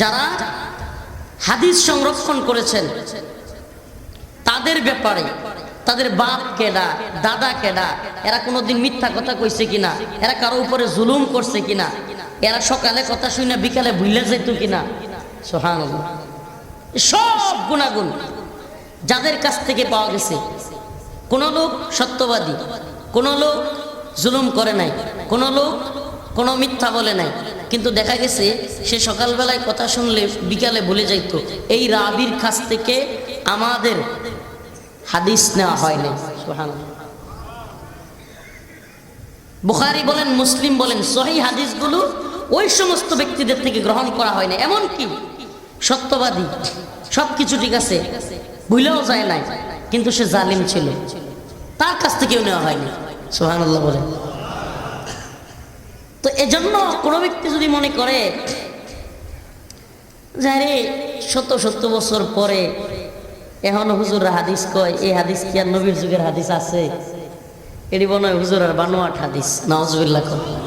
যারা হাদিস সংরক্ষণ করেছেন, তাদের ব্যাপারে, তাদের বাপ কেডা, দাদা কেডা, এরা কোনোদিন মিথ্যা কথা কইছে কিনা, এরা কারও উপরে জুলুম করছে কিনা, এরা সকালে কথা শুনে বিকালে ভুলে যেত কিনা? সোহান সব গুণাগুণ যাদের কাছ থেকে পাওয়া গেছে, কোন লোক সত্যবাদী, কোন লোক জুলুম করে নাই, কোন লোক কোনো মিথ্যা বলে নাই কিন্তু দেখা গেছে, সে সকালবেলায় কথা শুনলে বিকালে ভুলে যাইতো, এই রাবির কাছ থেকে আমাদের হাদিস নেওয়া হয় নাই বুখারি বলেন, মুসলিম বলেন, সহি হাদিসগুলো ওই সমস্ত ব্যক্তিদের থেকে গ্রহণ করা হয় না এমন কি সত্যবাদী সব কিছু ঠিক আছে, ভুলেও যায় নাই, কিন্তু সে জালিম ছিল। তার কাছ থেকেও নেওয়া হয়নি। সোহানুল্লাহ বলেন। তো এজন্য কোনো ব্যক্তি যদি মনে করে যে শত শত বছর পরে এখন হুজুর হাদিস কয়, এই হাদিস কি আর নবীর যুগের হাদিস আছে? এটি হয় হুজুর আর বানোয়াট হাদিস নওয়াজবিল্লাহ কয়